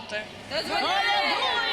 колядувати. Колядуйте!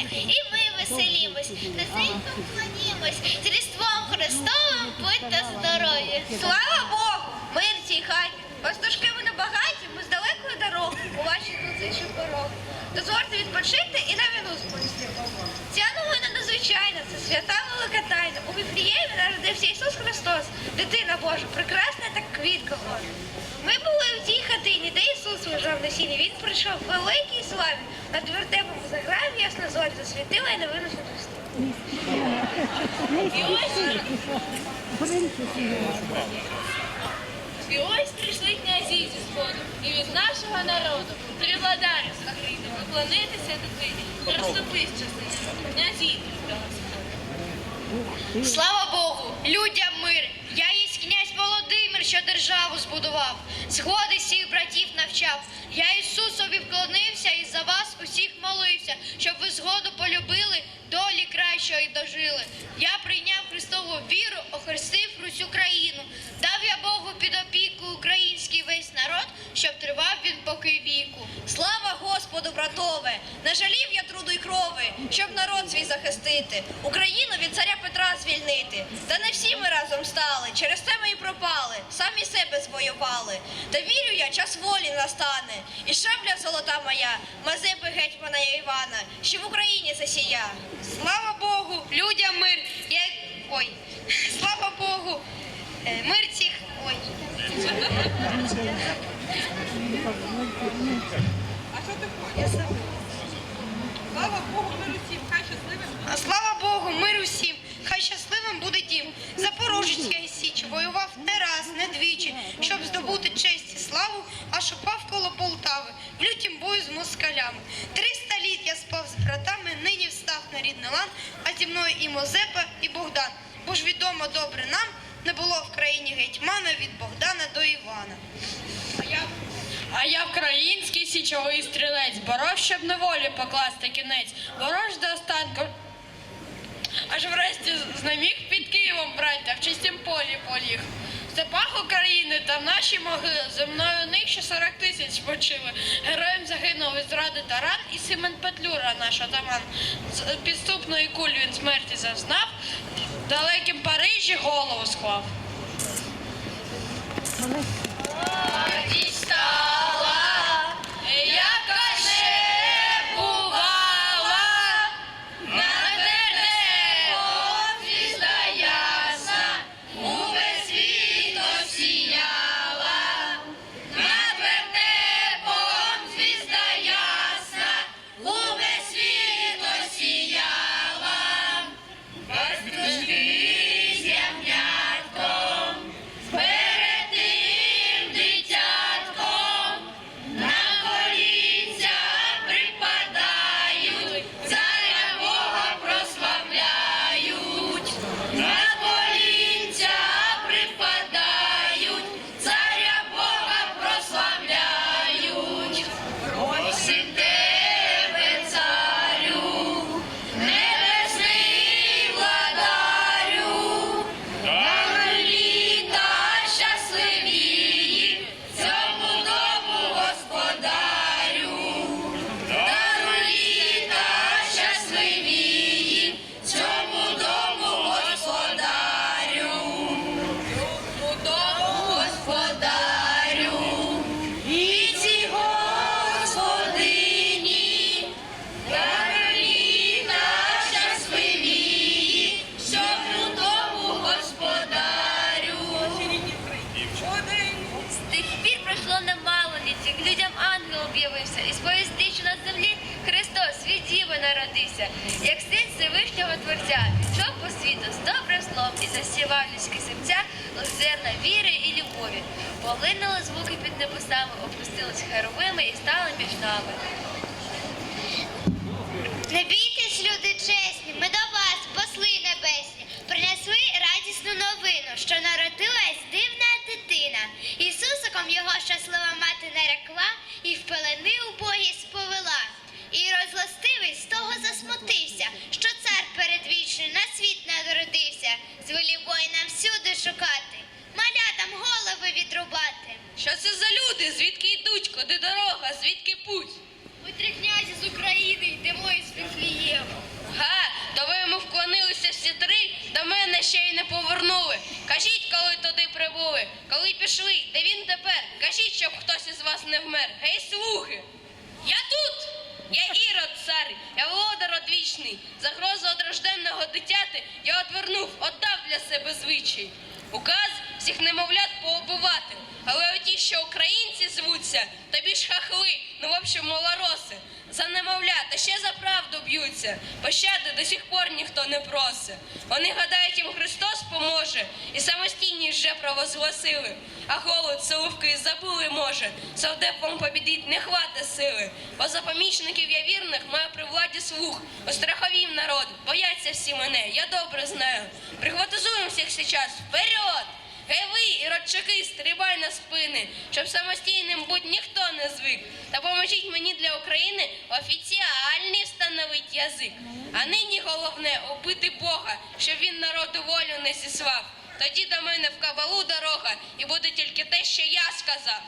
Звеселився, і ми веселімось, низенько вклонімось, з Різдвом Христовим будьте здорові. Слава Богу! Мир цій хаті! Пастушки ви небагаті, ми з далекої дороги, у вашій класичний порог. Дозвольте відпочити і на віну сповісти. Ця новина надзвичайна, це свята велика тайна. У Віфліємі народився Ісус Христос, дитина Божа, прекрасна так квітка Божа. Ми були в тій хатині, де Ісус лежав на сіні. Він прийшов в великій славі. Над вертепом заграв ясна зорь, засвітила і новину Христа. І ось, і ось прийшли князі зі сходу, і від нашого народу три владарі з України поклонитися дитині. Розступись, частина, князі до Господа. Слава Богу, людям мир. Я єсть князь Володимир, що державу збудував. Згоди всіх братів навчав. Я Ісусові вклонився і за вас усіх молився, щоб ви згоду полюбили, долі кращої дожили. Я прийняв Христову віру, охрестив Русь Україну. Я Богу під опіку український весь народ, щоб тривав він поки віку. Слава Господу, братове! Не жалів я труду й крови, щоб народ свій захистити, Україну від царя Петра звільнити. Та не всі ми разом стали, через це ми і пропали, самі себе звоювали. Та вірю я, час волі настане, і шабля золота моя, Мазепи гетьмана Івана, що в Україні засія. Слава Богу, людям мир, я... ой, слава Богу, мир цих, ой. Я забула. Слава Богу, мир усім, хай щасливим А слава Богу, мир усім, хай щасливим буде дім. Запорожець я із Січ воював не раз, не двічі, щоб здобути честь і славу, аж упав коло Полтави, в лютім бою з москалями. Триста літ я спав з братами, нині встав на рідний лан, а зі мною і Мозепа, і Богдан. Бо ж відомо добре нам, не було в країні гетьмана від Богдана до Івана. А я український січовий стрілець, боров, щоб неволі покласти кінець, ворож до останку. Аж врешті знаміг під Києвом браття, в чистім полі поліг. В степах України та в нашій могили зі мною них ще 40 тисяч почили. Героєм загинув із ради Таран і Сімен Петлюра, наш атаман. З підступної кулі він смерті зазнав. В далекім Парижі голову склав. Від народився, як син Всевишнього Творця, пішов по світу з добрим словом і засівав людські серця зерна віри і любові. Полинули звуки під небесами, опустились херовими і стали між нами. Не бійтесь, люди чесні, ми до вас, посли небесні, принесли радісну новину, що народилась дивна дитина. Ісусиком його щаслива мати нарекла і в пелени убогість повела. І розлостивий з того засмутився, що цар передвічний на світ народився, звелів воїнам всюди шукати, малятам голови відрубати. Що це за люди? Звідки йдуть? Куди дорога? Звідки путь? Ми три князі з України йдемо із Віфлієму. Га, то ви йому вклонилися всі три, до мене ще й не повернули. Кажіть, коли туди прибули, коли пішли, де він тепер? Кажіть, щоб хтось із вас не вмер. Гей, слуги! Я тут! Я Ірод, цар, я володар одвічний. Загрозу од рожденного дитяти я одвернув, отдав для себе звичай. Указ всіх немовлят поубивати. Але оті, що українці звуться, тобі ж хахли, ну в общем, малороси. За немовлят, а ще за правду б'ються. Пощади до сих пор ніхто не просить. Вони гадають, їм Христос поможе, і самостійність вже провозгласили. А голод соловки забули може. Совдепом побідить не хвата сили. Бо за помічників я вірних маю при владі слух. Остраховів народ, бояться всі мене, я добре знаю. Пригватизуємо всіх сейчас, вперед! Гей ви, іродчаки, стрибай на спини, щоб самостійним будь ніхто не звик. Та поможіть мені для України офіціальний встановить язик. А нині головне убити Бога, щоб він народу волю не зіслав. Тоді до мене в кабалу дорога, і буде тільки те, що я сказав.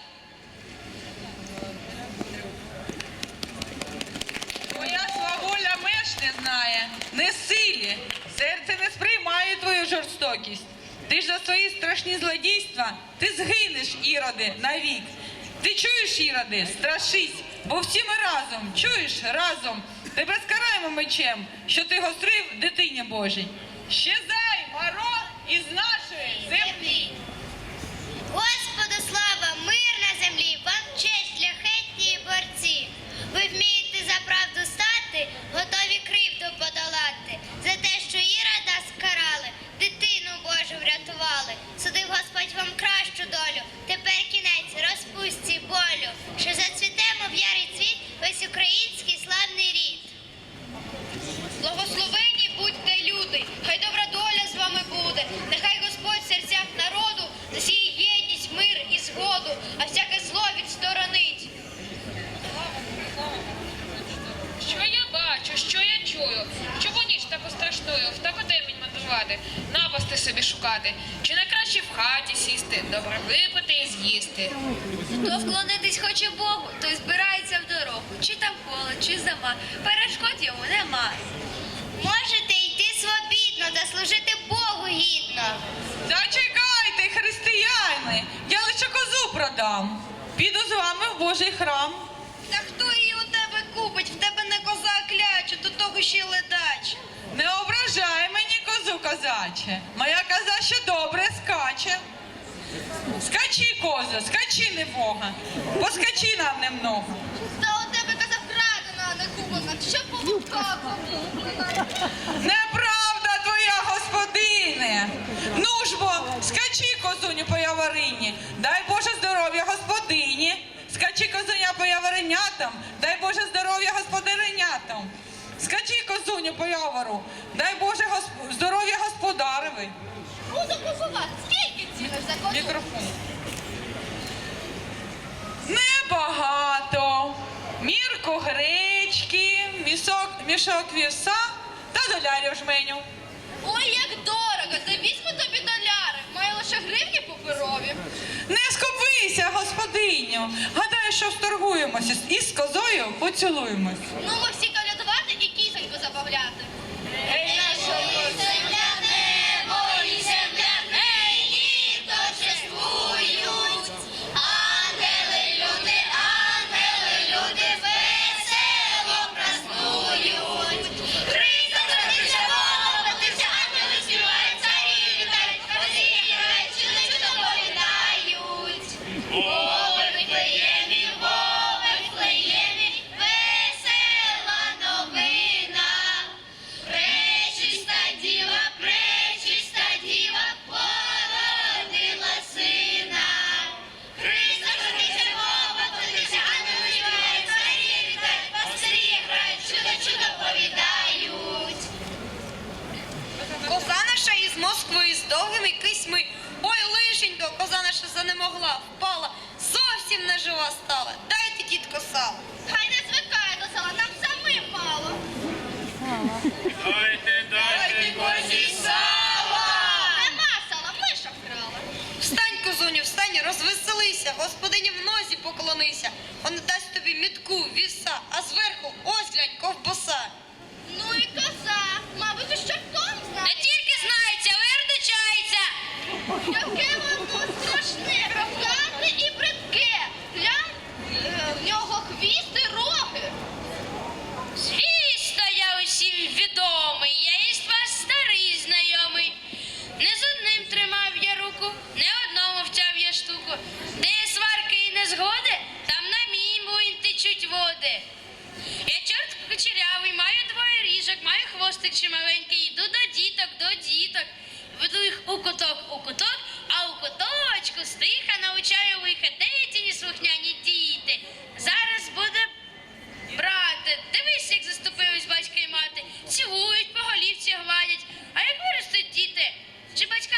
Твоя сваволя меж не знає, не силі. Серце не сприймає твою жорстокість. Ти за свої страшні злодійства, ти згинеш, іроди, навік. Ти чуєш, іроди, страшись, бо всі ми разом, чуєш, разом. Тебе скараємо мечем, що ти гострив дитині Божій. Щезай, маро, і нашої землі. Господу слава, мир на землі, вам честь, шляхетні борці. Ви вмієте за правду стати, готові кривду подолати. За те, що Ірода скарали, дитину Божу врятували. Судив Господь вам кращу долю. Тепер кінець розпустці болю. Що зацвітемо в ярий цвіт весь український славний рід. Благословені будьте люди, хай добра доля з вами буде. Нехай Господь в серцях народу засіє єдність, мир і згоду, а всяке зло відсторонить. Що я бачу, що я чую? Чому ніч таку страшною, в таку темінь мандрувати, напасти собі шукати? Чи не краще в хаті сісти, добре випити і з'їсти? Хто вклонитись хоче Богу, той збирається в дорогу. Чи там холод, чи зима, перешкод йому нема. Можете йти свобідно та служити Богу гідно. Зачекайте, християни, я лише козу продам. Піду з вами в Божий храм. Та хто її у тебе купить? В тебе не коза а кляче, до того ще й ледач. Не ображай козу козаче. Моя коза ще добре скаче. Скачи, коза, скачи не Бога. Поскачи нам немного. Та у тебе коза вкрадена, а не куплена. Що по вудках куплена? Неправда твоя, господине. Ну ж бо, скачи, козуню по яворині. Дай Боже здоров'я господині. Скачи козуня по яворинятам. Дай Боже здоров'я господаринятам. Скачи козуню по явору. Дай Боже госп... здоров'я господареві. Буду купувати. Скільки ціниш за козу? Мікрофон. Небагато. Мірку гречки, місок, мішок вівса та долярів жменю. Ой, як дорого! Та візьму тобі доляри. Маю лише гривні паперові. Не скупися, господиню. Гадаю, що вторгуємося і з козою поцілуємось. Ну, ми всі коза наша занемогла, впала, зовсім нежива стала. Дайте, тітко, сало. Хай не звикає до села, нам самим мало. Дайте, дайте козі Сала! Нема сала, миша вкрала. Встань, козуню, встань, розвеселися, господині в нозі поклонися. Он дасть тобі мітку, віса, а зверху ось глянь, ковбаса. Ну і коза, кучерявий, маю двоє ріжок, маю хвостик ще маленький, йду до діток, до діток, веду їх у куток, у куток, а у куточку стиха навчаю лиха, де ті неслухняні діти. Зараз буде брати. Дивись, як заступились батька і мати, цілують, по голівці гладять. А як виростуть діти? Чи батьки